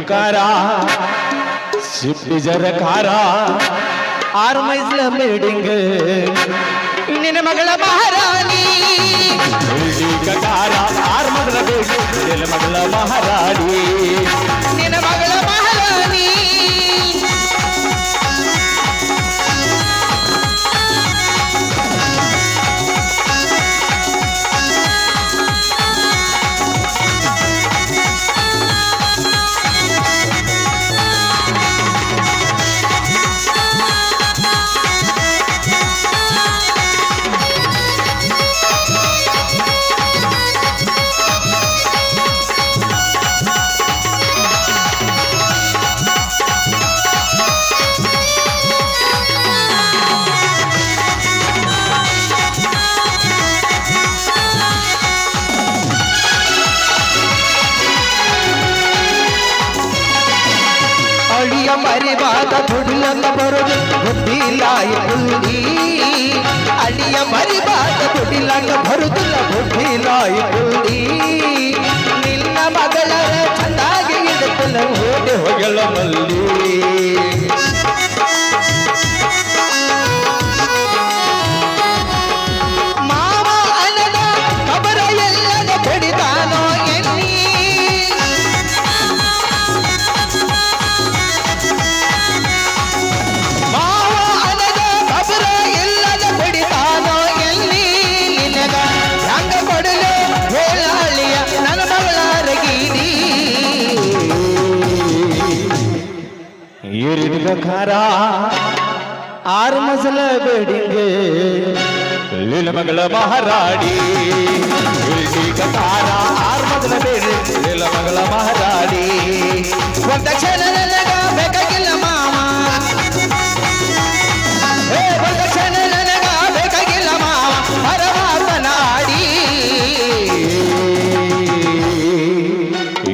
ಕಾರ ಶಿಫ್ಟಿ ಜರ ಕಾರ ಆರ್ ಮೈಸ್ಲ ಮೇಡಿಂಗ್. ನಿನ್ನ ಮಗಳ ಮಹಾರಾಣಿ. ಕಾರ ಆರು ಮಗಳ ಬಿಲ್ಡಿಂಗ್ ನಿನ್ನ ಮಗಳ ಮಹಾರಾಣಿ. ನಿನ್ನ ಮಗಳ ಅಳಿಯ ಮರಿವಾದ ದುಡಿಲನ್ನ ಬರುದು ಬುದ್ಧಿಲಾಯಿತುಂಡಿ ಅಳಿಯ ಮರಿವಾದ ದುಡಿಲನ್ನ ಖಾರ ಆರು ಮಸಲ ಬೇಡಿಂಗೆ ಲೀಲ ಮಗಳ ಮಹಾರಾಡಿ ಈರಿದ ಖಾರ ಆರು ಮಸಲ ಬೇಡಿ ಲೀಲ ಮಗಳ ಮಹಾರಾಡಿ ಒಂದ ಕ್ಷಣ ನನಗ ಬೇಕಾಗಿಲ್ಲ ಮಾಮ ಹೇ ಒಂದ ಕ್ಷಣ ನನಗ ಬೇಕಾಗಿಲ್ಲ ಮಾವ ಪರಮಾತ್ಮನಾಡಿ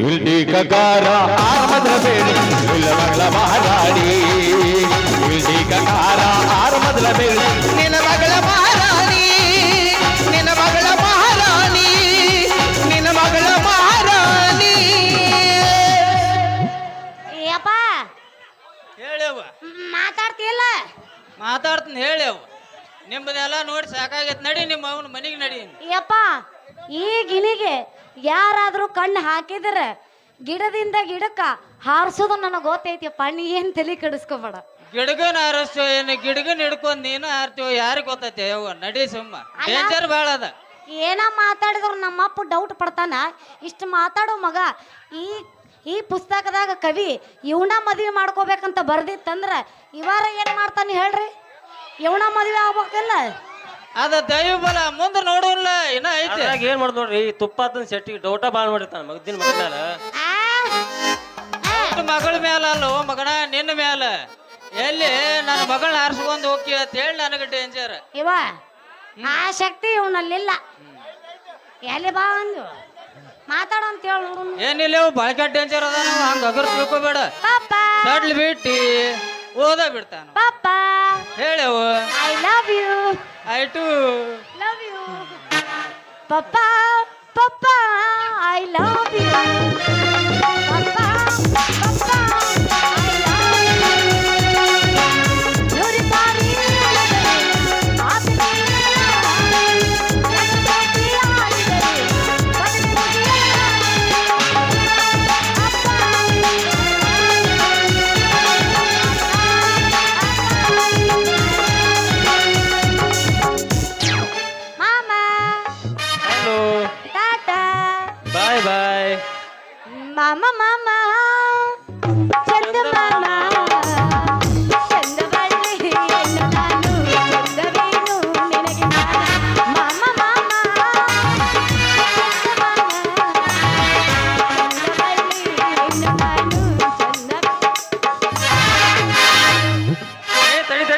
ಇಲ್ಲಿ ಕಕಾರ ಆರ್ಮದ ಬೇಡಿ ಇಲ್ಲವಗಳ ಮಹಾರಾಡಿ ಇಲ್ಲಿ ಯಪ್ಪ ಹೇಳ್ಯವ ಮಾತಾಡ್ತಿಲ್ಲ ಮಾತಾಡ್ತೀನಿ ಹೇಳ್ಯವ ನಿಮ್ಮದೆಲ್ಲ ನೋಡಿ ಸಾಕಾಗೈತೆ. ನಡಿ ನಿಮ್ಮ ಅವನ ಮನೆಗೆ ನಡಿ. ಯಪ್ಪ ಈ ಗಿಣಿಗೆ ಯಾರಾದ್ರೂ ಕಣ್ಣು ಹಾಕಿದ್ರೆ ಗಿಡದಿಂದ ಗಿಡಕ್ಕ ಹಾರಿಸೋದು ನನಗೆ ಗೊತ್ತೈತಿಯಪ್ಪ. ನೀ ಏನು ತಲೆ ಕೆಡಿಸ್ಕೋಬೇಡ. ಗಿಡಗನ ಹಾರಿಸೋ ಏನು? ಗಿಡಗನ್ ಹಿಡ್ಕೊಂಡು ನೀನು ಹಾರ್ತೀವೋ ಯಾರಿಗೆ ಗೊತ್ತೈತೆ? ಯವ್ವ ನಡಿ ಸುಮ್ಮ. ಡೇಂಜರ್ ಭಾಳ ಅದ. ಏನ ಮಾತಾಡಿದ್ರು ನಮ್ಮಪ್ಪ ಡೌಟ್ ಪಡ್ತಾನ? ಇಷ್ಟು ಮಾತಾಡೋ ಮಗ ಈ ಈ ಪುಸ್ತಕದಾಗ ಕವಿ ಇವನ ಮದುವೆ ಮಾಡ್ಕೋಬೇಕಂತ ಬರ್ದಿತ್ತಂದ್ರ ಇವಾರ ಏನು ಮಾಡ್ತಾನೆ ಹೇಳ್ರಿ? ಇವನ ಮದುವೆ ಆಗ್ಬೇಕಲ್ಲ? ಅದ ದೈವ ಬಲ ಮುಂದೆ ನೋಡೋಲ್ಲ ಇನ್ನ ಐತೆ. ಅದ್ರಾಗ ಏನ್ ಮಾಡ್ದ ನೋಡ್ರಿ ಈ ತುಪ್ಪ ಅದನ್ನ ಸೆಟ್ಟಿಗೆ ಡೌಟ ಬಾಳ್ ಮಾಡಿರ್ತಾನ ಮಗದಿನ ಮಗ ಮ್ಯಾಲ. ಆ? ಮಗಳ ಮ್ಯಾಲ ಅಲ್ಲೋ ಮಗನ ನಿನ್ನ ಮ್ಯಾಲ. ಎಲ್ಲಿ ನನ್ನ ಮಗಳನ್ನ ಹಾರಿಸ್ಕೊಂಡು ಹೋಗಿ ಅಂತ ಹೇಳಿ ನನಗೆ ಡೇಂಜರ್ ಇವ ಆ ಶಕ್ತಿ ಇವನಲ್ಲಿಲ್ಲ. ಎಲ್ಲಿ ಬಾ ಅಂದು ಮಾತಾಡ ಅಂತ ಹೇಳ ನೋಡು. ಏನಿಲ್ಲ ಇವು ಬಾಳ್ಕೆ ಡೇಂಜರ್ ಅದ ನಾವು ಹಂಗ ಅಗರ್ ತಿಳ್ಕೊಬೇಡ ಪಾಪ ಸಡ್ಲ್ ಬಿಟ್ಟಿ ಓದ ಬಿಡ್ತಾನ ಪಾಪ ಹೇಳವು I love you I too love you ಪಪ್ಪ ಪಪ್ಪ ಐ ಲವ್ ಯು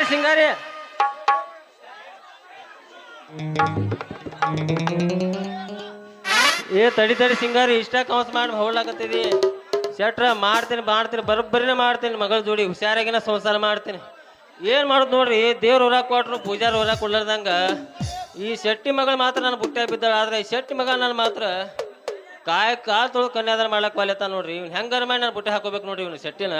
ಸಿಂಗಾರಿ ಏ ತಡಿ ತಡಿ ಸಿಂಗಾರಿ ಇಷ್ಟ ಕಮಸ್ ಮಾಡಿ ಹೊಳ್ಳಾಕತ್ತಿದಿ ಶೆಟ್ರ ಮಾಡ್ತೀನಿ ಮಾಡ್ತೀನಿ, ಬರೋಬ್ಬರಿನೇ ಮಾಡ್ತೀನಿ, ಮಗಳ ಜೋಡಿ ಹುಷಾರಾಗಿನ ಸಂಸಾರ ಮಾಡ್ತೀನಿ. ಏನು ಮಾಡೋದು ನೋಡ್ರಿ, ದೇವ್ರ ಹೊರ ಕೊಟ್ರು, ಪೂಜಾರ ಹೊರ ಕೊಡ್ಲಾರ್ದಂಗ. ಈ ಶೆಟ್ಟಿ ಮಗಳು ಮಾತ್ರ ನಾನು ಬುಟ್ಟೆ ಬಿದ್ದಾಳೆ, ಆದ್ರೆ ಈ ಶೆಟ್ಟಿ ಮಗ ನಾನು ಮಾತ್ರ ಕಾಯಿ ಕಾಲು ತೊಳು ಕನ್ಯಾದಾನ ಮಾಡ್ಲಕ್ಕೆ ಬಾಲ್ಯತ ನೋಡ್ರಿ. ಇವ್ನು ಹೆಂಗಾರ ಮಾಡಿ ನಾನು ಬುಟ್ಟಿ ಹಾಕೋಬೇಕು ನೋಡ್ರಿ ಇವನು ಶೆಟ್ಟಿನ.